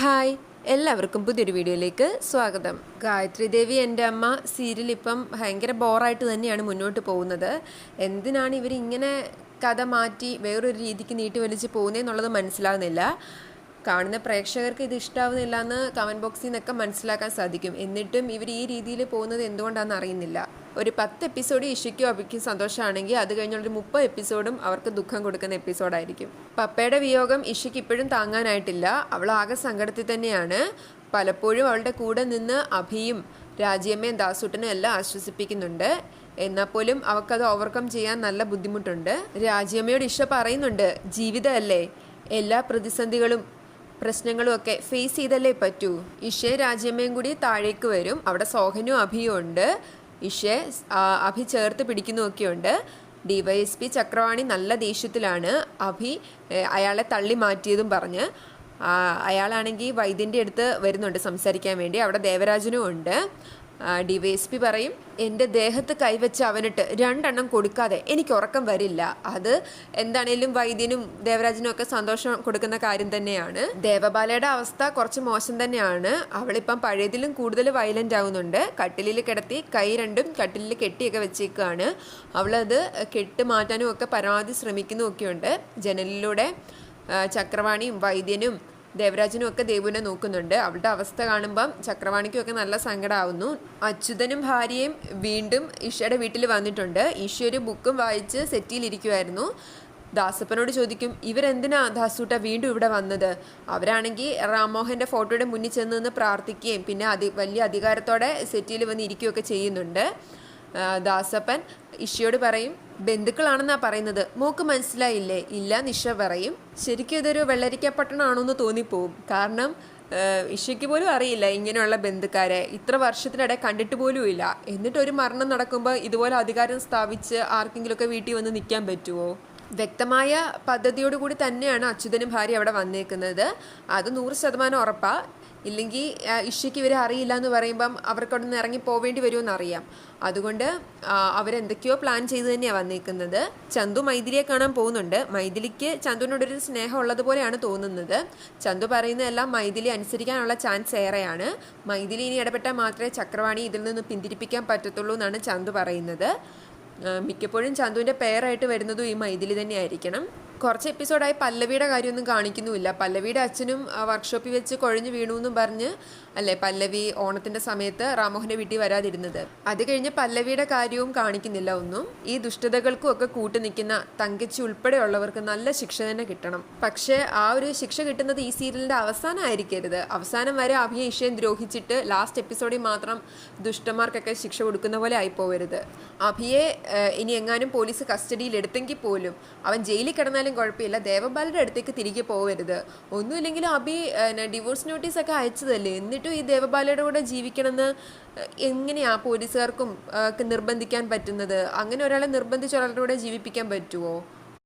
Hi എല്ലാവർക്കും പുതിയൊരു വീഡിയോയിലേക്ക് സ്വാഗതം. ഗായത്രി ദേവി എന്റെ അമ്മ സീരിയൽ ഇപ്പം ഭയങ്കര ബോറായിട്ട് തന്നെയാണ് മുന്നോട്ട് പോകുന്നത്. എന്തിനാണ് ഇവരിങ്ങനെ കഥ മാറ്റി വേറൊരു രീതിക്ക് നീട്ടി വലിച്ച് പോകുന്നതെന്നുള്ളത് മനസ്സിലാകുന്നില്ല കാണുന്ന പ്രേക്ഷകർക്ക് ഇത് ഇഷ്ടാവുന്നില്ല എന്ന് കമന്റ് ബോക്സിൽ നിന്നൊക്കെ മനസ്സിലാക്കാൻ സാധിക്കും. എന്നിട്ടും ഇവർ ഈ രീതിയിൽ പോകുന്നത് എന്തുകൊണ്ടാണെന്ന് അറിയുന്നില്ല. ഒരു പത്ത് എപ്പിസോഡ് ഇഷയ്ക്കും അഭിക്കും സന്തോഷമാണെങ്കിൽ അത് കഴിഞ്ഞുള്ളൊരു മുപ്പത് എപ്പിസോഡും അവർക്ക് ദുഃഖം കൊടുക്കുന്ന എപ്പിസോഡായിരിക്കും. പപ്പയുടെ വിയോഗം ഇഷയ്ക്ക് ഇപ്പോഴും താങ്ങാനായിട്ടില്ല. അവൾ ആകെ സങ്കടത്തിൽ തന്നെയാണ്. പലപ്പോഴും അവളുടെ കൂടെ നിന്ന് അഭിയും രാജിയമ്മയും ദാസൂട്ടനും എല്ലാം ആശ്വസിപ്പിക്കുന്നുണ്ട്. എന്നാൽ പോലും അവൾക്കത് ഓവർകം ചെയ്യാൻ നല്ല ബുദ്ധിമുട്ടുണ്ട്. രാജിയമ്മയോട് ഇഷ പറയുന്നുണ്ട് ജീവിതമല്ലേ? എല്ലാ പ്രതിസന്ധികളും പ്രശ്നങ്ങളും ഒക്കെ ഫേസ് ചെയ്തല്ലേ പറ്റൂ? ഇഷയും രാജ്യമ്മയും കൂടി താഴേക്ക് വരും. അവിടെ സോഹനും അഭിയും ഉണ്ട്. ഇഷയെ ആ, അഭി ചേർത്ത് എസ് പി ചക്രവാണി നല്ല ദേഷ്യത്തിലാണ് അഭി അയാളെ തള്ളി മാറ്റിയതും പറഞ്ഞ്. അയാളാണെങ്കിൽ വൈദ്യന്റെ അടുത്ത് വരുന്നുണ്ട് സംസാരിക്കാൻ വേണ്ടി. അവിടെ ദേവരാജനും ഉണ്ട്. ഡി വൈ എസ് പി പറയും എന്റെ ദേഹത്ത് കൈവച്ച് അവനിട്ട് രണ്ടെണ്ണം കൊടുക്കാതെ എനിക്ക് ഉറക്കം വരില്ല. അത് എന്താണേലും വൈദ്യനും ദേവരാജനും ഒക്കെ സന്തോഷം കൊടുക്കുന്ന കാര്യം തന്നെയാണ്. ദേവബാലയുടെ അവസ്ഥ കുറച്ച് മോശം തന്നെയാണ്. അവളിപ്പം പഴയതിലും കൂടുതൽ വയലന്റ് ആവുന്നുണ്ട്. കട്ടിലിൽ കിടത്തി കൈ രണ്ടും കട്ടിലിൽ കെട്ടിയൊക്കെ വെച്ചേക്കുകയാണ് അവളത് കെട്ട് മാറ്റാനും ഒക്കെ പരമാവധി ശ്രമിക്കുന്നുമൊക്കെയുണ്ട്. ജനലിലൂടെ ചക്രവാണിയും വൈദ്യനും ദേവരാജനും ഒക്കെ ദേവുവിനെ നോക്കുന്നുണ്ട്. അവളുടെ അവസ്ഥ കാണുമ്പം ചക്രവാണിക്കും ഒക്കെ നല്ല സങ്കടമാവുന്നു അച്യുതനും ഭാര്യയും വീണ്ടും ഇഷയുടെ വീട്ടിൽ വന്നിട്ടുണ്ട്. ഇഷ ഒരു ബുക്കും വായിച്ച് സെറ്റിയിലിരിക്കുമായിരുന്നു ദാസപ്പനോട് ചോദിക്കും ഇവരെന്തിനാ ദാസൂട്ട വീണ്ടും ഇവിടെ വന്നത്? അവരാണെങ്കിൽ റാംമോഹന്റെ ഫോട്ടോയുടെ മുന്നിൽ ചെന്ന് നിന്ന് പ്രാർത്ഥിക്കുകയും പിന്നെ അതി വലിയ അധികാരത്തോടെ സെറ്റിയിൽ വന്ന് ഇരിക്കുകയൊക്കെ ചെയ്യുന്നുണ്ട്. ദാസപ്പൻ ഇഷയോട് പറയും ബന്ധുക്കളാണെന്നാ പറയുന്നത്. മോക്ക് മനസ്സിലായില്ലേ? ഇല്ല നിഷ പറയും. ശരിക്കും ഇതൊരു വെള്ളരിക്കപ്പട്ടണമാണോ എന്ന് തോന്നിപ്പോവും. കാരണം ഇഷയ്ക്ക് പോലും അറിയില്ല ഇങ്ങനെയുള്ള ബന്ധുക്കാരെ. ഇത്ര വർഷത്തിനിടെ കണ്ടിട്ട് പോലും ഇല്ല. എന്നിട്ട് ഒരു മരണം നടക്കുമ്പോൾ ഇതുപോലെ അധികാരം സ്ഥാപിച്ച് ആർക്കെങ്കിലുമൊക്കെ വീട്ടിൽ വന്ന് നിൽക്കാൻ പറ്റുമോ വ്യക്തമായ പദ്ധതിയോടുകൂടി തന്നെയാണ് അച്യുതനും ഭാര്യ അവിടെ വന്നേക്കുന്നത്. അത് നൂറ് ശതമാനം ഉറപ്പാ. ഇല്ലെങ്കിൽ ഇഷ്യക്ക് ഇവരെ അറിയില്ല എന്ന് പറയുമ്പം അവർക്ക് അവിടെ നിന്ന് ഇറങ്ങി പോവേണ്ടി വരുമെന്ന് അറിയാം. അതുകൊണ്ട് അവരെന്തൊക്കെയോ പ്ലാൻ ചെയ്ത് തന്നെയാണ് വന്നേക്കുന്നത്. ചന്തു മൈഥിലിയെ കാണാൻ പോകുന്നുണ്ട്. മൈഥിലിക്ക് ചന്തുവിനോടൊരു സ്നേഹം ഉള്ളതുപോലെയാണ് തോന്നുന്നത്. ചന്തു പറയുന്നതെല്ലാം മൈഥിലി അനുസരിക്കാനുള്ള ചാൻസ് ഏറെയാണ്. മൈഥിലി ഇനി ഇടപെട്ടാൽ മാത്രമേ ചക്രവാണി ഇതിൽ നിന്ന് പിന്തിരിപ്പിക്കാൻ പറ്റത്തുള്ളൂ എന്നാണ് ചന്തു പറയുന്നത്. മിക്കപ്പോഴും ചന്തുവിന്റെ പേരായിട്ട് വരുന്നതും ഈ മൈഥിലി തന്നെയായിരിക്കണം. കുറച്ച് എപ്പിസോഡായി പല്ലവിയുടെ കാര്യമൊന്നും കാണിക്കുന്നുമില്ല. പല്ലവിയുടെ അച്ഛനും വർക്ക്ഷോപ്പിൽ വെച്ച് കുഴഞ്ഞു വീണു എന്നും പറഞ്ഞ് അല്ലേ പല്ലവി ഓണത്തിന്റെ സമയത്ത് റാമോഹനെ വീട്ടിൽ വരാതിരുന്നത്. അത് കഴിഞ്ഞ് പല്ലവിയുടെ കാര്യവും കാണിക്കുന്നില്ല ഒന്നും. ഈ ദുഷ്ടതകൾക്കും ഒക്കെ കൂട്ടു നിൽക്കുന്ന തങ്കച്ചി ഉൾപ്പെടെയുള്ളവർക്ക് നല്ല ശിക്ഷ തന്നെ കിട്ടണം. പക്ഷേ ആ ഒരു ശിക്ഷ കിട്ടുന്നത് ഈ സീരിയലിന്റെ അവസാനമായിരിക്കരുത്. അവസാനം വരെ അഭിനയ ഇഷയം ദ്രോഹിച്ചിട്ട് ലാസ്റ്റ് എപ്പിസോഡിൽ മാത്രം ദുഷ്ടന്മാർക്കൊക്കെ ശിക്ഷ കൊടുക്കുന്ന പോലെ ആയി പോവരുത് അഭിയെ ഇനി എങ്ങാനും പോലീസ് കസ്റ്റഡിയിൽ എടുത്തെങ്കിൽ പോലും അവൻ ജയിലിൽ കിടന്നാലും കുഴപ്പമില്ല. ദേവബാലയുടെ അടുത്തേക്ക് തിരികെ പോകരുത് ഒന്നുമില്ലെങ്കിലും അഭി ഡിവോഴ്സ് നോട്ടീസൊക്കെ അയച്ചതല്ലേ? എന്നിട്ടും ഈ ദേവബാലയുടെ കൂടെ ജീവിക്കണമെന്ന് എങ്ങനെയാ പോലീസുകാർക്കും നിർബന്ധിക്കാൻ പറ്റുന്നത്? അങ്ങനെ ഒരാളെ നിർബന്ധിച്ച് ഒരാളുടെ കൂടെ ജീവിപ്പിക്കാൻ പറ്റുമോ